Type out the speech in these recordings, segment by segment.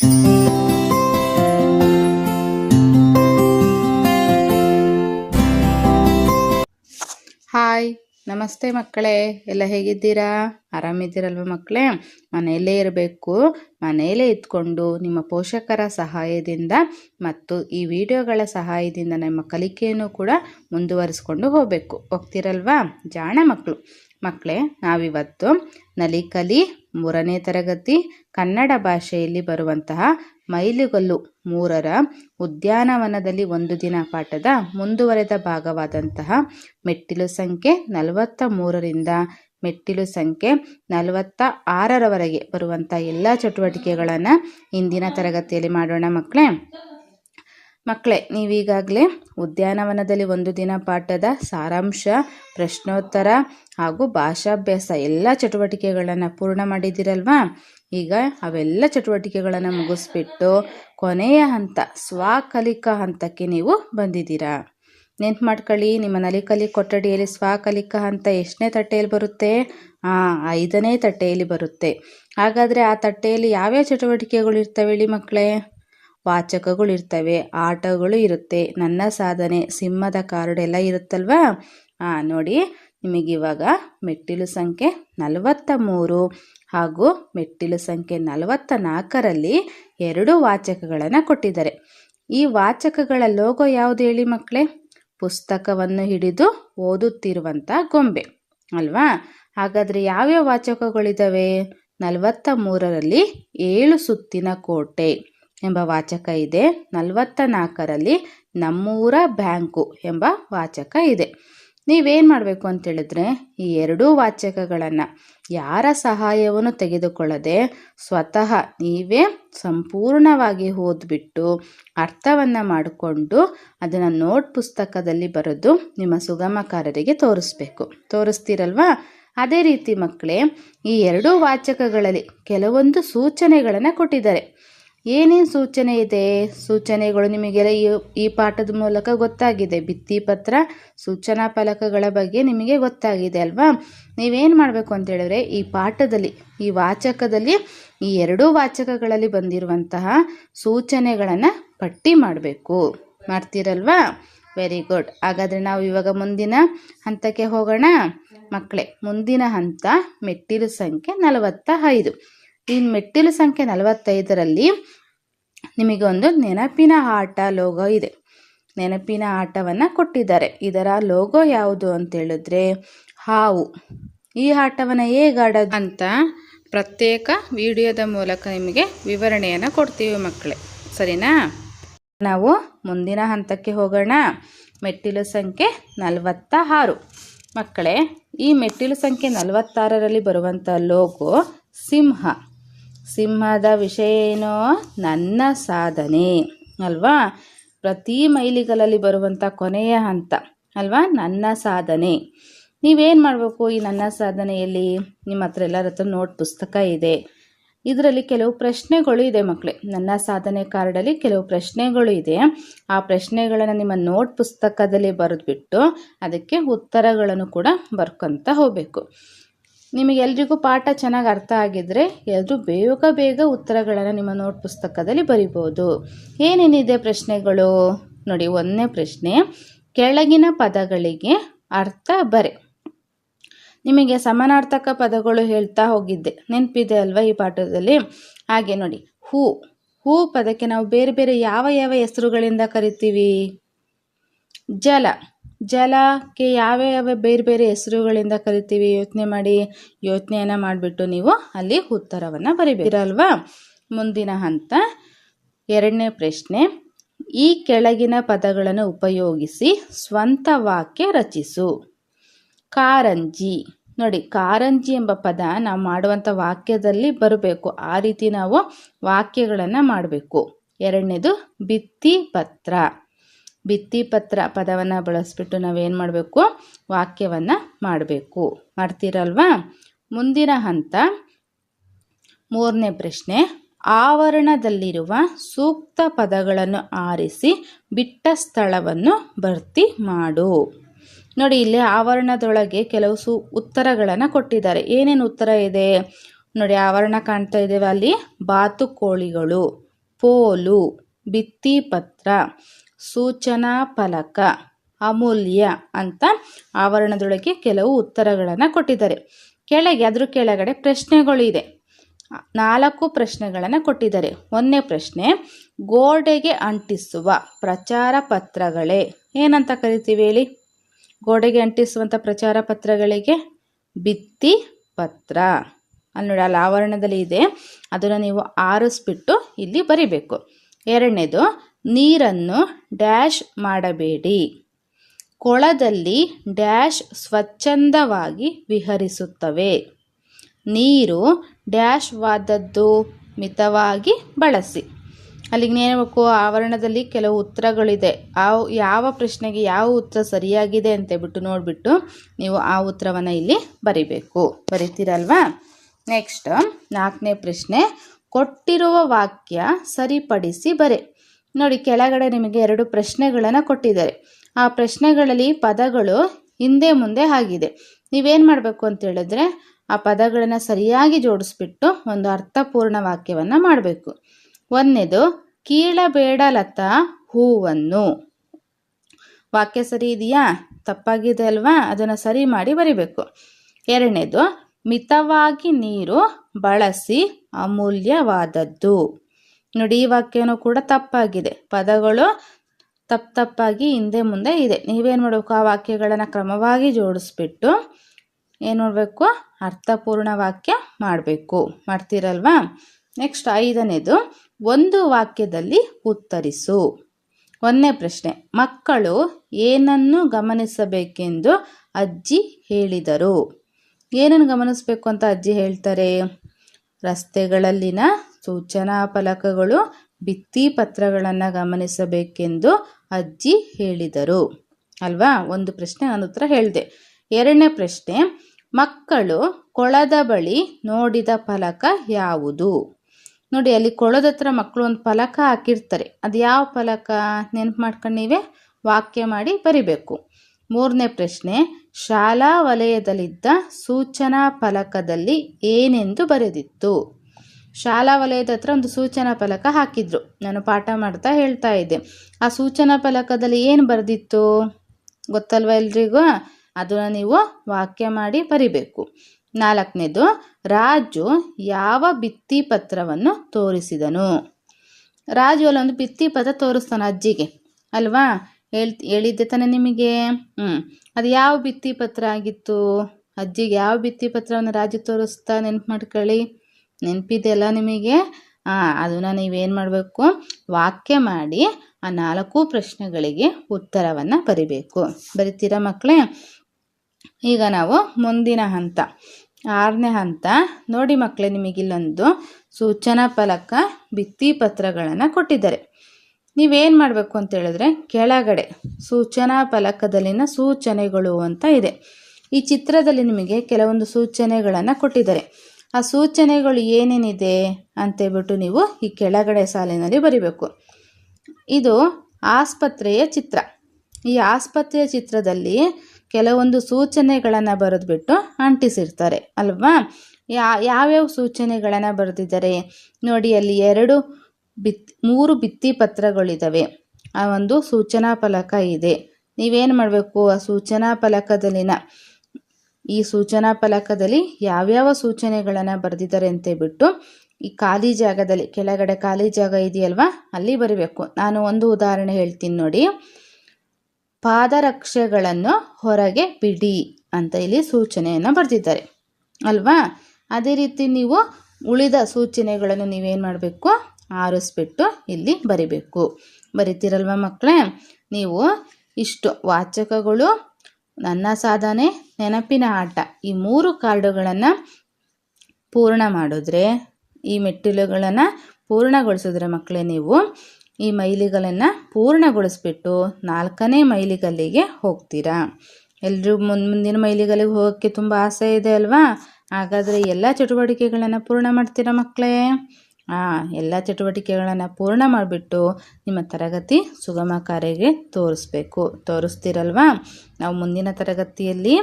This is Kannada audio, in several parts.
ಹಾಯ್, ನಮಸ್ತೆ ಮಕ್ಕಳೇ. ಎಲ್ಲ ಹೇಗಿದ್ದೀರಾ? ಆರಾಮಿದ್ದೀರಲ್ವ ಮಕ್ಕಳೇ? ಮನೆಯಲ್ಲೇ ಇರಬೇಕು. ಮನೆಯಲ್ಲೇ ಇದ್ಕೊಂಡು ನಿಮ್ಮ ಪೋಷಕರ ಸಹಾಯದಿಂದ ಮತ್ತು ಈ ವಿಡಿಯೋಗಳ ಸಹಾಯದಿಂದ ನಮ್ಮ ಕಲಿಕೆಯನ್ನು ಕೂಡ ಮುಂದುವರಿಸ್ಕೊಂಡು ಹೋಗಬೇಕು. ಹೋಗ್ತಿರಲ್ವಾ? ಜಾಣ ಮಕ್ಕಳು. ಮಕ್ಕಳೇ, ನಾವಿವತ್ತು ನಲಿಕಲಿ ಮೂರನೇ ತರಗತಿ ಕನ್ನಡ ಭಾಷೆಯಲ್ಲಿ ಬರುವಂತಹ ಮೈಲುಗಲ್ಲು ಮೂರರ ಉದ್ಯಾನವನದಲ್ಲಿ ಒಂದು ದಿನ ಪಾಠದ ಮುಂದುವರೆದ ಭಾಗವಾದಂತಹ ಮೆಟ್ಟಿಲು ಸಂಖ್ಯೆ ನಲವತ್ತ ಮೂರರಿಂದ ಮೆಟ್ಟಿಲು ಸಂಖ್ಯೆ ನಲವತ್ತ ಆರರವರೆಗೆ ಬರುವಂಥ ಎಲ್ಲ ಚಟುವಟಿಕೆಗಳನ್ನು ಇಂದಿನ ತರಗತಿಯಲ್ಲಿ ಮಾಡೋಣ ಮಕ್ಕಳೇ. ಮಕ್ಕಳೇ ನೀವೀಗಾಗಲೇ ಉದ್ಯಾನವನದಲ್ಲಿ ಒಂದು ದಿನ ಪಾಠದ ಸಾರಾಂಶ, ಪ್ರಶ್ನೋತ್ತರ ಹಾಗೂ ಭಾಷಾಭ್ಯಾಸ ಎಲ್ಲ ಚಟುವಟಿಕೆಗಳನ್ನು ಪೂರ್ಣ ಮಾಡಿದ್ದೀರಲ್ವಾ? ಈಗ ಅವೆಲ್ಲ ಚಟುವಟಿಕೆಗಳನ್ನು ಮುಗಿಸ್ಬಿಟ್ಟು ಕೊನೆಯ ಹಂತ, ಸ್ವಕಲಿಕಾ ಹಂತಕ್ಕೆ ನೀವು ಬಂದಿದ್ದೀರಾ? ನೆನ್ಪು ಮಾಡ್ಕೊಳ್ಳಿ, ನಿಮ್ಮ ನಲಿಕಲಿ ಕೊಠಡಿಯಲ್ಲಿ ಸ್ವಕಲಿಕಾ ಹಂತ ಎಷ್ಟನೇ ತಟ್ಟೆಯಲ್ಲಿ ಬರುತ್ತೆ? ಹಾಂ ಐದನೇ ತಟ್ಟೆಯಲ್ಲಿ ಬರುತ್ತೆ. ಹಾಗಾದರೆ ಆ ತಟ್ಟೆಯಲ್ಲಿ ಯಾವ್ಯಾವ ಚಟುವಟಿಕೆಗಳು ಇರ್ತವೆ ಹೇಳಿ ಮಕ್ಕಳೇ ವಾಚಕಗಳು ಇರ್ತವೆ, ಆಟಗಳು ಇರುತ್ತೆ. ನನ್ನ ಸಾಧನೆ ಸಿಂಹದ ಕಾರ್ಡ್ ಎಲ್ಲ ಇರುತ್ತಲ್ವಾ? ಹಾಂ ನೋಡಿ ನಿಮಗಿವಾಗ ಮೆಟ್ಟಿಲು ಸಂಖ್ಯೆ ನಲವತ್ತ ಮೂರು ಹಾಗೂ ಮೆಟ್ಟಿಲು ಸಂಖ್ಯೆ ನಲವತ್ತ ನಾಲ್ಕರಲ್ಲಿ ಎರಡು ವಾಚಕಗಳನ್ನು ಕೊಟ್ಟಿದ್ದಾರೆ. ಈ ವಾಚಕಗಳ ಲೋಗೋ ಯಾವುದು ಹೇಳಿ ಮಕ್ಕಳೇ? ಪುಸ್ತಕವನ್ನು ಹಿಡಿದು ಓದುತ್ತಿರುವಂಥ ಗೊಂಬೆ, ಅಲ್ವಾ? ಹಾಗಾದರೆ ಯಾವ್ಯಾವ ವಾಚಕಗಳಿದ್ದಾವೆ ನಲವತ್ತ ಮೂರರಲ್ಲಿ ಏಳು ಸುತ್ತಿನ ಕೋಟೆ. ಎಂಬ ವಾಚಕ ಇದೆ. ನಲವತ್ತ ನಾಲ್ಕರಲ್ಲಿ ನಮ್ಮೂರ ಬ್ಯಾಂಕು ಎಂಬ ವಾಚಕ ಇದೆ. ನೀವೇನು ಮಾಡಬೇಕು ಅಂತೇಳಿದ್ರೆ ಈ ಎರಡೂ ವಾಚಕಗಳನ್ನು ಯಾರ ಸಹಾಯವನ್ನು ತೆಗೆದುಕೊಳ್ಳದೆ ಸ್ವತಃ ನೀವೇ ಸಂಪೂರ್ಣವಾಗಿ ಓದ್ಬಿಟ್ಟು ಅರ್ಥವನ್ನು ಮಾಡಿಕೊಂಡು ಅದನ್ನು ನೋಟ್ ಪುಸ್ತಕದಲ್ಲಿ ಬರೆದು ನಿಮ್ಮ ಸುಗಮಕಾರರಿಗೆ ತೋರಿಸ್ಬೇಕು. ತೋರಿಸ್ತೀರಲ್ವಾ? ಅದೇ ರೀತಿ ಮಕ್ಕಳೇ, ಈ ಎರಡೂ ವಾಚಕಗಳಲ್ಲಿ ಕೆಲವೊಂದು ಸೂಚನೆಗಳನ್ನು ಕೊಟ್ಟಿದ್ದಾರೆ. ಏನೇನು ಸೂಚನೆ ಇದೆ? ಸೂಚನೆಗಳು ನಿಮಗೆಲ್ಲ ಈ ಈ ಪಾಠದ ಮೂಲಕ ಗೊತ್ತಾಗಿದೆ. ಭಿತ್ತಿಪತ್ರ ಸೂಚನಾ ಫಲಕಗಳ ಬಗ್ಗೆ ನಿಮಗೆ ಗೊತ್ತಾಗಿದೆ ಅಲ್ವಾ? ನೀವೇನು ಮಾಡಬೇಕು ಅಂತ ಹೇಳಿದ್ರೆ, ಈ ಪಾಠದಲ್ಲಿ, ಈ ವಾಚಕದಲ್ಲಿ, ಈ ಎರಡೂ ವಾಚಕಗಳಲ್ಲಿ ಬಂದಿರುವಂತಹ ಸೂಚನೆಗಳನ್ನು ಪಟ್ಟಿ ಮಾಡಬೇಕು. ಮಾಡ್ತೀರಲ್ವಾ? ವೆರಿ ಗುಡ್ ಹಾಗಾದರೆ ನಾವು ಇವಾಗ ಮುಂದಿನ ಹಂತಕ್ಕೆ ಹೋಗೋಣ. ಮಕ್ಕಳೇ, ಮುಂದಿನ ಹಂತ, ಮೆಟ್ಟಿಲು ಸಂಖ್ಯೆ ನಲವತ್ತ ಐದು ಈ ಮೆಟ್ಟಿಲು ಸಂಖ್ಯೆ ನಲವತ್ತೈದರಲ್ಲಿ ಒಂದು ನೆನಪಿನ ಆಟ ಲೋಗೋ ಇದೆ. ನೆನಪಿನ ಆಟವನ್ನು ಕೊಟ್ಟಿದ್ದಾರೆ. ಇದರ ಲೋಗೋ ಯಾವುದು ಅಂತ ಹೇಳಿದ್ರೆ ಹಾವು. ಈ ಆಟವನ್ನು ಹೇಗೆ ಅಂತ ಪ್ರತ್ಯೇಕ ವಿಡಿಯೋದ ಮೂಲಕ ನಿಮಗೆ ವಿವರಣೆಯನ್ನು ಕೊಡ್ತೀವಿ ಮಕ್ಕಳೇ. ಸರಿನಾ? ನಾವು ಮುಂದಿನ ಹಂತಕ್ಕೆ ಹೋಗೋಣ. ಮೆಟ್ಟಿಲು ಸಂಖ್ಯೆ ನಲವತ್ತ ಆರು ಮಕ್ಕಳೇ, ಈ ಮೆಟ್ಟಿಲು ಸಂಖ್ಯೆ ನಲವತ್ತಾರರಲ್ಲಿ ಬರುವಂಥ ಲೋಗೋ ಸಿಂಹ. ಸಿಂಹದ ವಿಷಯ ಏನೋ ನನ್ನ ಸಾಧನೆ, ಅಲ್ವಾ? ಪ್ರತಿ ಮೈಲಿಗಲಲ್ಲಿ ಬರುವಂಥ ಕೊನೆಯ ಹಂತ, ಅಲ್ವಾ? ನನ್ನ ಸಾಧನೆ. ನೀವೇನು ಮಾಡಬೇಕು ಈ ನನ್ನ ಸಾಧನೆಯಲ್ಲಿ? ನಿಮ್ಮ ಹತ್ರ ಎಲ್ಲರ ಹತ್ರ ನೋಟ್ ಪುಸ್ತಕ ಇದೆ. ಇದರಲ್ಲಿ ಕೆಲವು ಪ್ರಶ್ನೆಗಳು ಇದೆ ಮಕ್ಕಳೇ ನನ್ನ ಸಾಧನೆ ಕಾರ್ಡಲ್ಲಿ ಕೆಲವು ಪ್ರಶ್ನೆಗಳು ಇದೆ. ಆ ಪ್ರಶ್ನೆಗಳನ್ನು ನಿಮ್ಮ ನೋಟ್ ಪುಸ್ತಕದಲ್ಲಿ ಬರೆದ್ಬಿಟ್ಟು ಅದಕ್ಕೆ ಉತ್ತರಗಳನ್ನು ಕೂಡ ಬರ್ಕೊತ ಹೋಗಬೇಕು. ನಿಮಗೆಲ್ರಿಗೂ ಪಾಠ ಚೆನ್ನಾಗಿ ಅರ್ಥ ಆಗಿದ್ದರೆ ಎಲ್ಲರೂ ಬೇಗ ಬೇಗ ಉತ್ತರಗಳನ್ನು ನಿಮ್ಮ ನೋಟ್ ಪುಸ್ತಕದಲ್ಲಿ ಬರಿಬೋದು. ಏನೇನಿದೆ ಪ್ರಶ್ನೆಗಳು? ನೋಡಿ, ಒಂದನೇ ಪ್ರಶ್ನೆ. ಕೆಳಗಿನ ಪದಗಳಿಗೆ ಅರ್ಥ ಬರೆ. ನಿಮಗೆ ಸಮಾನಾರ್ಥಕ ಪದಗಳು ಹೇಳ್ತಾ ಹೋಗಿದ್ದೆ. ನೆನಪಿದೆ ಅಲ್ವಾ ಈ ಪಾಠದಲ್ಲಿ? ಹಾಗೆ ನೋಡಿ, ಹೂ. ಹೂ ಪದಕ್ಕೆ ನಾವು ಬೇರೆ ಬೇರೆ ಯಾವ ಯಾವ ಹೆಸರುಗಳಿಂದ ಕರಿತೀವಿ? ಜಲ. ಜಲಕ್ಕೆ ಯಾವ ಬೇರೆ ಬೇರೆ ಹೆಸರುಗಳಿಂದ ಕರಿತೀವಿ, ಯೋಚನೆ ಮಾಡಿ ಯೋಚನೆಯನ್ನು ಮಾಡಿಬಿಟ್ಟು ನೀವು ಅಲ್ಲಿ ಉತ್ತರವನ್ನು ಬರೀಬೇಕಿರಲ್ವಾ? ಮುಂದಿನ ಹಂತ, ಎರಡನೇ ಪ್ರಶ್ನೆ. ಈ ಕೆಳಗಿನ ಪದಗಳನ್ನು ಉಪಯೋಗಿಸಿ ಸ್ವಂತ ವಾಕ್ಯ ರಚಿಸು. ಕಾರಂಜಿ. ನೋಡಿ, ಕಾರಂಜಿ ಎಂಬ ಪದ ನಾವು ಮಾಡುವಂಥ ವಾಕ್ಯದಲ್ಲಿ ಬರಬೇಕು. ಆ ರೀತಿ ನಾವು ವಾಕ್ಯಗಳನ್ನು ಮಾಡಬೇಕು. ಎರಡನೇದು ಭಿತ್ತಿ ಪತ್ರ. ಭಿತ್ತಿಪತ್ರ ಪದವನ್ನು ಬಳಸ್ಬಿಟ್ಟು ನಾವೇನು ಮಾಡಬೇಕು? ವಾಕ್ಯವನ್ನು ಮಾಡಬೇಕು. ಮಾಡ್ತೀರಲ್ವಾ? ಮುಂದಿನ ಹಂತ, ಮೂರನೇ ಪ್ರಶ್ನೆ. ಆವರಣದಲ್ಲಿರುವ ಸೂಕ್ತ ಪದಗಳನ್ನು ಆರಿಸಿ ಬಿಟ್ಟ ಸ್ಥಳವನ್ನು ಭರ್ತಿ ಮಾಡು. ನೋಡಿ, ಇಲ್ಲಿ ಆವರಣದೊಳಗೆ ಕೆಲವು ಸು, ಉತ್ತರಗಳನ್ನು ಕೊಟ್ಟಿದ್ದಾರೆ. ಏನೇನು ಉತ್ತರ ಇದೆ? ನೋಡಿ, ಆವರಣ ಕಾಣ್ತಾ ಇದ್ದೇವೆ ಅಲ್ಲಿ. ಬಾತುಕೋಳಿಗಳು, ಪೋಲು, ಭಿತ್ತಿಪತ್ರ. ಸೂಚನಾ ಫಲಕ, ಅಮೂಲ್ಯ ಅಂತ ಆವರಣದೊಳಗೆ ಕೆಲವು ಉತ್ತರಗಳನ್ನು ಕೊಟ್ಟಿದ್ದಾರೆ. ಕೆಳಗೆ, ಅದ್ರ ಕೆಳಗಡೆ ಪ್ರಶ್ನೆಗಳು ಇದೆ. ನಾಲ್ಕು ಪ್ರಶ್ನೆಗಳನ್ನು ಕೊಟ್ಟಿದ್ದಾರೆ. ಒಂದನೇ ಪ್ರಶ್ನೆ, ಗೋಡೆಗೆ ಅಂಟಿಸುವ ಪ್ರಚಾರ ಪತ್ರಗಳೇ? ಏನಂತ ಕರಿತೀವಿ ಹೇಳಿ? ಗೋಡೆಗೆ ಅಂಟಿಸುವಂಥ ಪ್ರಚಾರ ಪತ್ರಗಳಿಗೆ? ಭಿತ್ತಿ ಪತ್ರ. ಅಲ್ಲಿ ನೋಡಿ, ಅಲ್ಲಿ ಆವರಣದಲ್ಲಿ ಇದೆ. ಅದನ್ನು ನೀವು ಆರಿಸ್ಬಿಟ್ಟು ಇಲ್ಲಿ ಬರಿಬೇಕು. ಎರಡನೇದು ನೀರನ್ನು ಡ್ಯಾಶ್ ಮಾಡಬೇಡಿ. ಕೊಳದಲ್ಲಿ ಡ್ಯಾಶ್ ಸ್ವಚ್ಛಂದವಾಗಿ ವಿಹರಿಸುತ್ತವೆ. ನೀರು ಡ್ಯಾಶ್ ವಾದದ್ದು ಮಿತವಾಗಿ ಬಳಸಿ. ಅಲ್ಲಿಗೆ ನೇಮಕು ಆವರಣದಲ್ಲಿ ಕೆಲವು ಉತ್ತರಗಳಿದೆ. ಆ ಯಾವ ಪ್ರಶ್ನೆಗೆ ಯಾವ ಉತ್ತರ ಸರಿಯಾಗಿದೆ ಅಂತ ಬಿಟ್ಟು ನೋಡಿಬಿಟ್ಟು ನೀವು ಆ ಉತ್ತರವನ್ನು ಇಲ್ಲಿ ಬರಿಬೇಕು. ಬರಿತೀರಲ್ವಾ? ನೆಕ್ಸ್ಟ್ ನಾಲ್ಕನೇ ಪ್ರಶ್ನೆ, ಕೊಟ್ಟಿರುವ ವಾಕ್ಯ ಸರಿಪಡಿಸಿ ಬರೆ. ನೋಡಿ, ಕೆಳಗಡೆ ನಿಮಗೆ ಎರಡು ಪ್ರಶ್ನೆಗಳನ್ನು ಕೊಟ್ಟಿದ್ದಾರೆ. ಆ ಪ್ರಶ್ನೆಗಳಲ್ಲಿ ಪದಗಳು ಹಿಂದೆ ಮುಂದೆ ಆಗಿದೆ. ನೀವೇನು ಮಾಡಬೇಕು ಅಂತ ಹೇಳಿದ್ರೆ, ಆ ಪದಗಳನ್ನು ಸರಿಯಾಗಿ ಜೋಡಿಸ್ಬಿಟ್ಟು ಒಂದು ಅರ್ಥಪೂರ್ಣ ವಾಕ್ಯವನ್ನು ಮಾಡಬೇಕು. ಒಂದನೇದು ಕೀಳಬೇಡಲತ ಹೂವನ್ನು. ವಾಕ್ಯ ಸರಿ ಇದೆಯಾ? ತಪ್ಪಾಗಿದೆ ಅಲ್ವಾ? ಅದನ್ನು ಸರಿ ಮಾಡಿ ಬರಿಬೇಕು. ಎರಡನೇದು, ಮಿತವಾಗಿ ನೀರು ಬಳಸಿ ಅಮೂಲ್ಯವಾದದ್ದು. ನೋಡಿ, ಈ ವಾಕ್ಯನೂ ಕೂಡ ತಪ್ಪಾಗಿದೆ. ಪದಗಳು ತಪ್ಪು ತಪ್ಪಾಗಿ ಹಿಂದೆ ಮುಂದೆ ಇದೆ. ನೀವೇನು ಮಾಡಬೇಕು? ಆ ವಾಕ್ಯಗಳನ್ನು ಕ್ರಮವಾಗಿ ಜೋಡಿಸ್ಬಿಟ್ಟು ಏನು ಮಾಡಬೇಕು? ಅರ್ಥಪೂರ್ಣ ವಾಕ್ಯ ಮಾಡಬೇಕು. ಮಾಡ್ತೀರಲ್ವಾ? ನೆಕ್ಸ್ಟ್ ಐದನೇದು, ಒಂದು ವಾಕ್ಯದಲ್ಲಿ ಉತ್ತರಿಸು. ಒಂದನೇ ಪ್ರಶ್ನೆ, ಮಕ್ಕಳು ಏನನ್ನು ಗಮನಿಸಬೇಕೆಂದು ಅಜ್ಜಿ ಹೇಳಿದರು. ಏನನ್ನು ಗಮನಿಸಬೇಕು ಅಂತ ಅಜ್ಜಿ ಹೇಳ್ತಾರೆ? ರಸ್ತೆಗಳಲ್ಲಿನ ಸೂಚನಾ ಫಲಕಗಳು ಭಿತ್ತಿ ಪತ್ರಗಳನ್ನು ಗಮನಿಸಬೇಕೆಂದು ಅಜ್ಜಿ ಹೇಳಿದರು. ಅಲ್ವಾ? ಒಂದು ಪ್ರಶ್ನೆ ನಾನು ಉತ್ತರ ಹೇಳಿದೆ. ಎರಡನೇ ಪ್ರಶ್ನೆ, ಮಕ್ಕಳು ಕೊಳದ ಬಳಿ ನೋಡಿದ ಫಲಕ ಯಾವುದು? ನೋಡಿ, ಅಲ್ಲಿ ಕೊಳದ ಹತ್ರ ಮಕ್ಕಳು ಒಂದು ಫಲಕ ಹಾಕಿರ್ತಾರೆ. ಅದು ಯಾವ ಫಲಕ? ನೆನಪು ಮಾಡ್ಕೊಂಡು ನೀವೇ ವಾಕ್ಯ ಮಾಡಿ ಬರಿಬೇಕು. ಮೂರನೇ ಪ್ರಶ್ನೆ, ಶಾಲಾ ವಲಯದಲ್ಲಿದ್ದ ಸೂಚನಾ ಫಲಕದಲ್ಲಿ ಏನೆಂದು ಬರೆದಿತ್ತು? ಶಾಲಾ ವಲಯದ ಹತ್ರ ಒಂದು ಸೂಚನಾ ಫಲಕ ಹಾಕಿದ್ರು. ನಾನು ಪಾಠ ಮಾಡ್ತಾ ಹೇಳ್ತಾ ಇದ್ದೆ. ಆ ಸೂಚನಾ ಫಲಕದಲ್ಲಿ ಏನು ಬರೆದಿತ್ತು? ಗೊತ್ತಲ್ವ ಎಲ್ರಿಗೂ? ಅದನ್ನು ನೀವು ವಾಕ್ಯ ಮಾಡಿ ಬರಿಬೇಕು. ನಾಲ್ಕನೇದು, ರಾಜು ಯಾವ ಭಿತ್ತಿ ಪತ್ರವನ್ನು ತೋರಿಸಿದನು? ರಾಜು ಅಲ್ಲೊಂದು ಭಿತ್ತಿ ಪತ್ರ ತೋರಿಸ್ತಾನೆ ಅಜ್ಜಿಗೆ. ಅಲ್ವಾ? ಹೇಳ್, ಹೇಳಿದ್ದೆ ತಾನೆ ನಿಮಗೆ? ಹ್ಞೂ ಅದು ಯಾವ ಭಿತ್ತಿ ಪತ್ರ ಆಗಿತ್ತು? ಅಜ್ಜಿಗೆ ಯಾವ ಭಿತ್ತಿ ಪತ್ರವನ್ನು ರಾಜು ತೋರಿಸ್ತಾ ನೆನ್ಪು ಮಾಡ್ಕೊಳ್ಳಿ. ನೆನಪಿದೆಯಲ್ಲ ನಿಮಗೆ? ಅದನ್ನು ನೀವೇನು ಮಾಡಬೇಕು? ವಾಕ್ಯ ಮಾಡಿ ಆ ನಾಲ್ಕು ಪ್ರಶ್ನೆಗಳಿಗೆ ಉತ್ತರವನ್ನು ಬರಿಬೇಕು. ಬರಿತೀರಾ ಮಕ್ಕಳೇ ಈಗ ನಾವು ಮುಂದಿನ ಹಂತ. ಆರನೇ ಹಂತ. ನೋಡಿ ಮಕ್ಕಳೇ ನಿಮಗಿಲ್ಲೊಂದು ಸೂಚನಾ ಫಲಕ ಭಿತ್ತಿ ಪತ್ರಗಳನ್ನು ಕೊಟ್ಟಿದ್ದಾರೆ. ನೀವೇನು ಮಾಡಬೇಕು ಅಂತ ಹೇಳಿದ್ರೆ ಕೆಳಗಡೆ ಸೂಚನಾ ಫಲಕದಲ್ಲಿನ ಸೂಚನೆಗಳು ಅಂತ ಇದೆ. ಈ ಚಿತ್ರದಲ್ಲಿ ನಿಮಗೆ ಕೆಲವೊಂದು ಸೂಚನೆಗಳನ್ನು ಕೊಟ್ಟಿದ್ದಾರೆ. ಆ ಸೂಚನೆಗಳು ಏನೇನಿದೆ ಅಂತೇಳ್ಬಿಟ್ಟು ನೀವು ಈ ಕೆಳಗಡೆ ಸಾಲಿನಲ್ಲಿ ಬರಿಬೇಕು. ಇದು ಆಸ್ಪತ್ರೆಯ ಚಿತ್ರ. ಈ ಆಸ್ಪತ್ರೆಯ ಚಿತ್ರದಲ್ಲಿ ಕೆಲವೊಂದು ಸೂಚನೆಗಳನ್ನು ಬರೆದ್ಬಿಟ್ಟು ಅಂಟಿಸಿರ್ತಾರೆ, ಅಲ್ವಾ? ಯಾ, ಯಾವ್ಯಾವ ಸೂಚನೆಗಳನ್ನು ಬರೆದಿದ್ದಾರೆ? ನೋಡಿ, ಅಲ್ಲಿ ಎರಡು ಬಿತ್, ಮೂರು ಭಿತ್ತಿ ಪತ್ರಗಳಿದ್ದಾವೆ ಆ ಒಂದು ಸೂಚನಾ ಫಲಕ ಇದೆ. ನೀವೇನು ಮಾಡಬೇಕು? ಆ ಸೂಚನಾ ಫಲಕದಲ್ಲಿನ ಈ ಸೂಚನಾ ಫಲಕದಲ್ಲಿ ಯಾವ್ಯಾವ ಸೂಚನೆಗಳನ್ನು ಬರೆದಿದ್ದಾರೆ ಅಂತ ಬಿಟ್ಟು ಈ ಖಾಲಿ ಜಾಗದಲ್ಲಿ, ಕೆಳಗಡೆ ಖಾಲಿ ಜಾಗ ಇದೆಯಲ್ವಾ? ಅಲ್ಲಿ ಬರೀಬೇಕು. ನಾನು ಒಂದು ಉದಾಹರಣೆ ಹೇಳ್ತೀನಿ ನೋಡಿ. ಪಾದರಕ್ಷೆಗಳನ್ನು ಹೊರಗೆ ಬಿಡಿ ಅಂತ ಇಲ್ಲಿ ಸೂಚನೆಯನ್ನು ಬರೆದಿದ್ದಾರೆ. ಅಲ್ವಾ? ಅದೇ ರೀತಿ ನೀವು ಉಳಿದ ಸೂಚನೆಗಳನ್ನು ನೀವೇನು ಮಾಡಬೇಕು? ಆರಿಸ್ಬಿಟ್ಟು ಇಲ್ಲಿ ಬರಿಬೇಕು. ಬರಿತೀರಲ್ವ ಮಕ್ಕಳೇ? ನೀವು ಇಷ್ಟು ವಾಚಕಗಳು ನನ್ನ ಸಾಧನೆ ನೆನಪಿನ ಆಟ. ಈ ಮೂರು ಕಾರ್ಡುಗಳನ್ನು ಪೂರ್ಣ ಮಾಡಿದ್ರೆ, ಈ ಮೆಟ್ಟಿಲುಗಳನ್ನು ಪೂರ್ಣಗೊಳಿಸಿದ್ರೆ ಮಕ್ಕಳೇ ನೀವು, ಈ ಮೈಲಿಗಳನ್ನು ಪೂರ್ಣಗೊಳಿಸ್ಬಿಟ್ಟು ನಾಲ್ಕನೇ ಮೈಲಿಗಲ್ಲಿಗೆ ಹೋಗ್ತೀರಾ. ಎಲ್ಲರೂ ಮುನ್ ಮುಂದಿನ ಮೈಲಿಗಲ್ಲಿಗೆ ಹೋಗೋಕ್ಕೆ ತುಂಬ ಆಸೆ ಇದೆ ಅಲ್ವಾ? ಹಾಗಾದರೆ ಎಲ್ಲ ಚಟುವಟಿಕೆಗಳನ್ನು ಪೂರ್ಣ ಮಾಡ್ತೀರಾ ಮಕ್ಕಳೇ? ಎಲ್ಲ ಚಟುವಟಿಕೆಗಳನ್ನು ಪೂರ್ಣ ಮಾಡಿಬಿಟ್ಟು ನಿಮ್ಮ ತರಗತಿ ಸುಗಮ ಕಾರ್ಯಗೆ ತೋರಿಸ್ಬೇಕು. ತೋರಿಸ್ತೀರಲ್ವಾ? ನಾವು ಮುಂದಿನ ತರಗತಿಯಲ್ಲಿ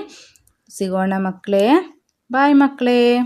ಸಿಗೋಣ ಮಕ್ಕಳೇ. ಬಾಯ್ ಮಕ್ಕಳೇ.